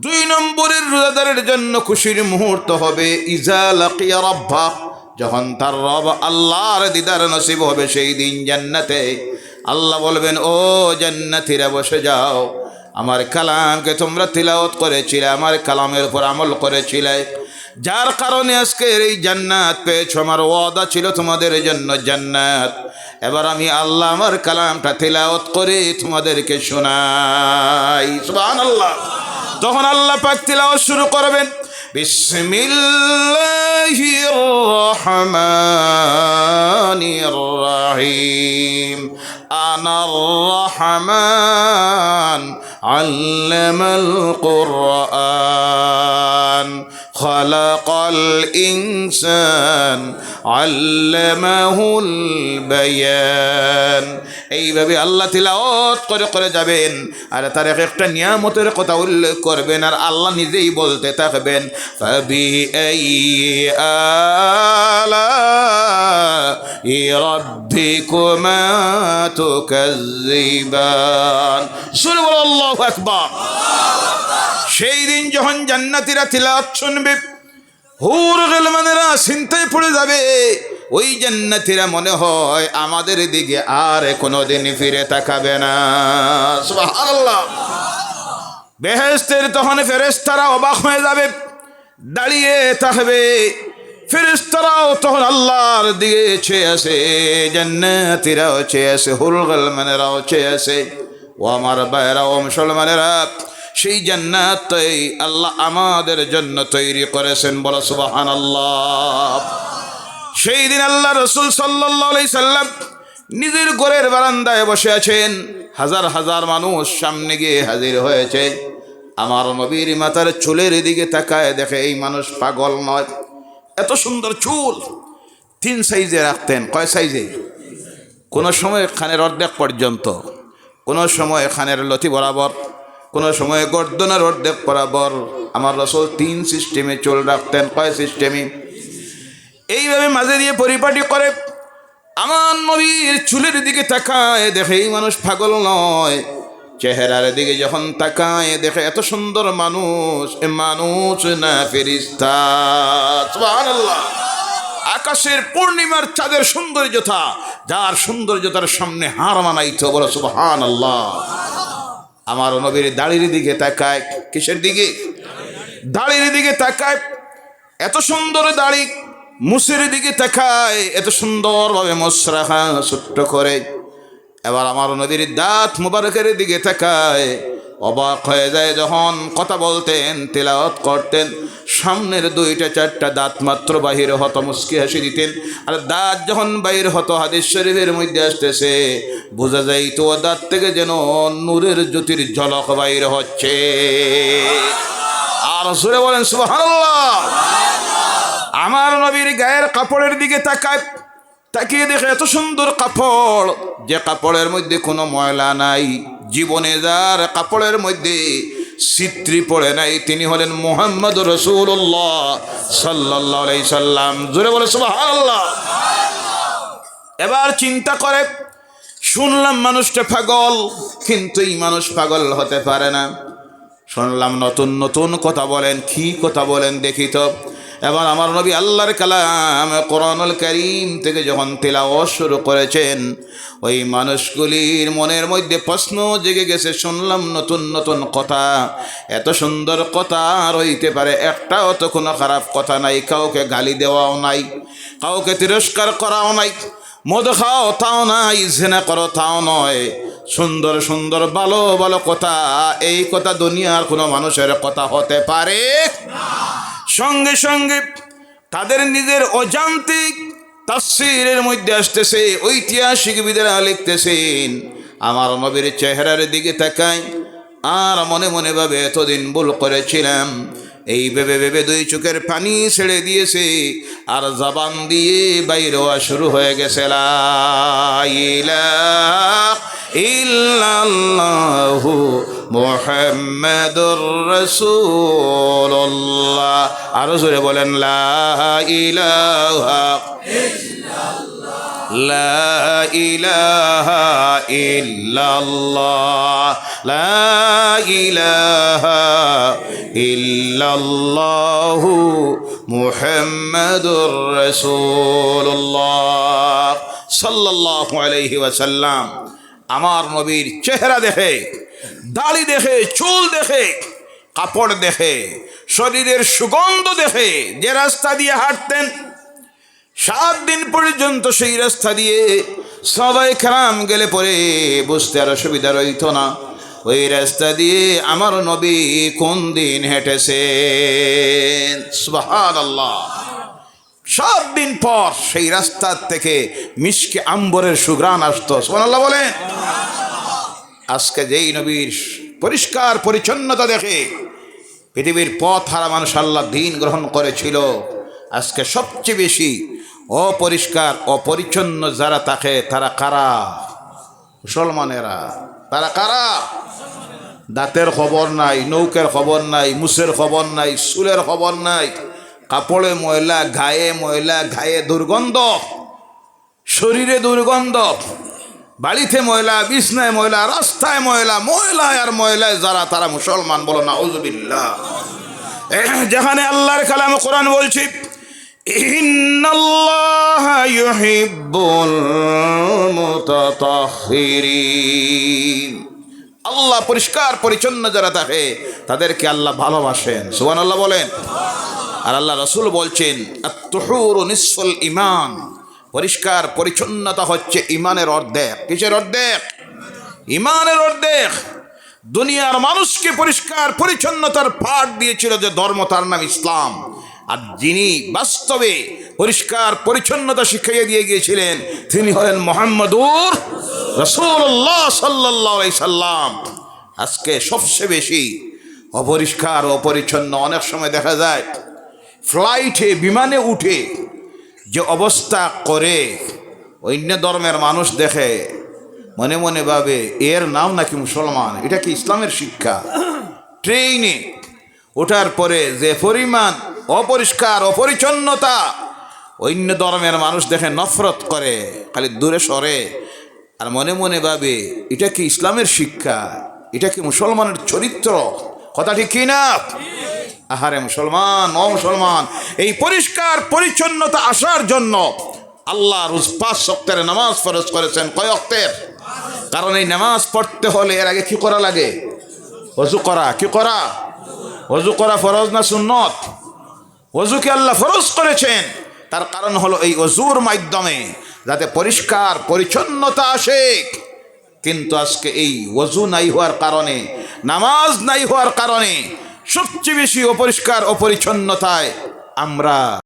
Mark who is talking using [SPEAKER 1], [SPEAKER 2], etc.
[SPEAKER 1] দুই নম্বরের রোজাদারের জন্য খুশির মুহূর্ত হবে, ইজা রব্বা যখন তার রব আল্লাহর দিদার নসিব হবে সেই দিন জান্নাতে। আল্লাহ বলবেন, ও জান্নাতিরা, বসে যাও। আমার কালামকে তোমরা তিলাওয়াত করেছিলে, আমার কালামের উপর আমল করেছিলে। যার কারণে আজকের এই জান্নাত পেয়েছ, আমার ওয়াদা ছিল তোমাদের জন্য জান্নাত। এবার আমি আল্লাহ আমার কালামটা তিলাওয়াত করে তোমাদেরকে শোনাই। সুবহানাল্লাহ। তখন আল্লাহ পাক তিলাওয়াত শুরু করবেন বিসমিল্লাহির রহমানির রহিম আনার রহমান আল্লামাল কুরআন। خلق الإنسان علمه البيان এইভাবে আল্লাহ তিলাওয়াত করে করে যাবেন আর তার এক একটা নিয়ামতের কথা উল্লেখ করবেন আর আল্লাহ নিজেই বলতে থাকবেন ফাবি আই আলা রাব্বিকুমা তুকাজ্জিবান সুরে বলো আল্লাহু আকবার সেই দিন যখন জান্নাতীরা তিলাওয়াত শুনবে, হুর গেলমানেরা চিন্তায় পড়ে যাবে, ওই জান্নাতীরা মনে হয় আমাদের দিকে আর কোনো কোনোদিন ফিরে তাকাবে না। বেহেস্তের তখন ফেরেস্তারা অবাক হয়ে যাবে, দাঁড়িয়ে থাকবে। ফেরেস্তারাও তখন আল্লাহর দিকে চেয়ে আসে, জান্নাতীরাও চেয়ে আসে হুল গেলমানেরাও চেয়ে আসে ও আমার বাইরা ও মুসলমানেরা সেই জান্নাতই আল্লাহ আমাদের জন্য তৈরি করেছেন। বলো সুবাহান আল্লাহ সেই দিন আল্লাহ রসুল সাল্লাহ সাল্লাম নিজের ঘরের বারান্দায় বসে আছেন। হাজার হাজার মানুষ সামনে গিয়ে হাজির হয়েছে। আমার নবীর মাতার চুলের দিকে তাকায় দেখে এই মানুষ পাগল নয়। এত সুন্দর চুল। তিন সাইজে রাখতেন। কয় সাইজে? কোনো সময় খানের অর্ধেক পর্যন্ত। কোনো সময় খানের লতি বরাবর। কোনো সময় গর্দনার অর্ধেক বরাবর আমার রসল তিন সিস্টেমে চুল রাখতেন। কয় সিস্টেমে? এইভাবে মাঝে দিয়ে পরিপাটি করে আমার নবীর চুলের দিকে তাকায় দেখে এই মানুষ পাগল নয়। চেহারার দিকে যখন তাকায় দেখে এত সুন্দর মানুষ, এ মানুষ না ফেরিস্তা। আকাশের পূর্ণিমার চাঁদের সৌন্দর্যতা, যার সৌন্দর্যতার সামনে হার মানাইতো বলো সুবহান আল্লাহ আমার নবীর দাড়ির দিকে তাকায়। কিসের দিকে? দাড়ির দিকে তাকায়। এত সুন্দর দাড়ি মুসের দিকে তাকায়। এত সুন্দরভাবে মশরাখা ছোট্ট করে। এবার আমার নদীর দাঁত মুবারকের দিকে তাকায়। অবাক হয়ে যায় যখন কথা বলতেন, তেলাওয়াত করতেন। সামনের দুইটা চারটা দাঁত মাত্র বাহির হতো, মুস্কি হাসি দিতেন। আর দাঁত যখন বাইর হতো, হাদিস শরীফের মধ্যে আসতেছে, বোঝা যায় তো দাঁত থেকে যেন নূরের জ্যোতির ঝলক বাইর হচ্ছে। আর সুরে বলেন, সুবহানাল্লাহ। আমার নবীর গায়ের কাপড়ের দিকে তাকায়, তাকিয়ে দেখে এত সুন্দর কাপড়, যে কাপড়ের মধ্যে কোনো ময়লা নাই। জীবনে যার কাপড়ের মধ্যে সিত্রি পড়ে নাই। তিনি হলেন মোহাম্মদ রসুল্লাহ সাল্লাহ সাল্লাম। জোরে বলে সুবাহ এবার চিন্তা করে, শুনলাম মানুষটা পাগল, কিন্তু এই মানুষ পাগল হতে পারে না। শুনলাম নতুন নতুন কথা বলেন, কি কথা বলেন দেখি তো। এবার আমার নবী আল্লাহর কালাম কোরআনুল করিম থেকে যখন তেলাওয়াত শুরু করেছেন, ওই মানুষগুলির মনের মধ্যে প্রশ্ন জেগে গেছে, শুনলাম নতুন নতুন কথা। এত সুন্দর কথা রইতে পারে। একটাও তো কোনো খারাপ কথা নাই। কাউকে গালি দেওয়াও নাই। কাউকে তিরস্কার করাও নাই। মদ খাও তাও নাই। জেনা করো তাও নয়। সুন্দর সুন্দর, ভালো ভালো কথা। এই কথা দুনিয়ার কোনো মানুষের কথা হতে পারে সঙ্গে সঙ্গে তাদের নিজের অযান্তিক তাফসিরের মধ্যে আসতেছে ঐতিহাসিকবিদেরা লিখতেছেন। আমার নবীর চেহারার দিকে তাকায়, আর মনে মনে ভাবে এতদিন ভুল করেছিলাম। এই ভেবে ভেবে দুই চোখের পানি ছেড়ে দিয়েছে, আর জবান দিয়ে বাইর শুরু হয়ে গেছে ইল্লাল্লাহু মুহাম্মাদুর আরও জোরে বলেন, লা ইলাহা لا إله إلا الله لا إله إلا الله محمد رسول الله صلى الله عليه وسلم আমার নবীর চেহারা দেখে দাড়ি দেখে চুল দেখে কাপড় দেখে শরীরের সুগন্ধ দেখে যে রাস্তা দিয়ে হাঁটতেন সাত দিন পর্যন্ত সেই রাস্তা দিয়ে সবাই খারাম গেলে পরে বুঝতে আর অসুবিধা রইত না। ওই রাস্তা দিয়ে আমার নবী কোন দিন আল্লাহ সাত দিন পর সেই রাস্তার থেকে মিশকে আম্বরের সুগ্রাণ আসতো। সুবান আল্লাহ বলেন। আজকে যেই নবীর পরিষ্কার পরিচ্ছন্নতা দেখে পৃথিবীর পথ হারা মানুষ আল্লাহ দিন গ্রহণ করেছিল, আজকে সবচেয়ে বেশি অপরিষ্কার, অপরিচ্ছন্ন যারা থাকে, তারা কারা? মুসলমানেরা। তারা কারা? দাঁতের খবর নাই, নৌকের খবর নাই, মুসের খবর নাই, চুলের খবর নাই। কাপড়ে ময়লা গায়ে ময়লা গায়ে দুর্গন্ধ। শরীরে দুর্গন্ধ। বাড়িতে ময়লা, বিছনায় ময়লা, রাস্তায় ময়লা, ময়লায় আর ময়লায় যারা, তারা মুসলমান বলো না যেখানে আল্লাহর কালাম কোরআন বলছি আল্লাহ পরিষ্কার পরিচ্ছন্ন যারা থাকে, তাদেরকে আল্লাহ ভালোবাসেন। সুবহান আল্লাহ বলেন। আর আল্লাহ রসুল বলছেন নিসফল ইমান পরিষ্কার পরিচ্ছন্নতা হচ্ছে ইমানের অর্ধেক। কিসের অর্ধেক? ইমানের অর্ধেক। দুনিয়ার মানুষকে পরিষ্কার পরিচ্ছন্নতার পাঠ দিয়েছিল যে ধর্ম তার নাম ইসলাম। আর যিনি বাস্তবে পরিষ্কার পরিচ্ছন্নতা শিখাইয়ে দিয়ে গিয়েছিলেন, তিনি হলেন মোহাম্মদুর রসুল্লাহ সাল্লাহ সাল্লাম। আজকে সবচেয়ে বেশি অপরিষ্কার অপরিচ্ছন্ন অনেক সময় দেখা যায়, ফ্লাইটে, বিমানে উঠে যে অবস্থা করে, অন্য ধর্মের মানুষ দেখে, মনে মনে ভাবে এর নাম নাকি মুসলমান, এটা কি ইসলামের শিক্ষা? ট্রেনে ওঠার পরে যে পরিমাণ অপরিষ্কার, অপরিচ্ছন্নতা। অন্য ধর্মের মানুষ দেখে নফরত করে, খালি দূরে সরে। আর মনে মনে ভাবে, এটা কি ইসলামের শিক্ষা? এটা কি মুসলমানের চরিত্র? কথা ঠিক কিনা? আহারে মুসলমান, ও মুসলমান, এই পরিষ্কার, পরিচ্ছন্নতা আসার জন্য আল্লাহ রোজ পাঁচ সপ্তাহের নামাজ ফরজ করেছেন কয়ক্তের কারণ এই নামাজ পড়তে হলে এর আগে কি করা লাগে? অজু করা, কি করা? অজু করা ফরজ না সুন্নত? অজুকে আল্লাহ ফরজ করেছেন। তার কারণ হলো এই অজুর মাধ্যমে যাতে পরিষ্কার পরিচ্ছন্নতা আসে। কিন্তু আজকে এই অজু নাই হওয়ার কারণে, নামাজ নাই হওয়ার কারণে সবচেয়ে বেশি অপরিষ্কার অপরিচ্ছন্নতায় আমরা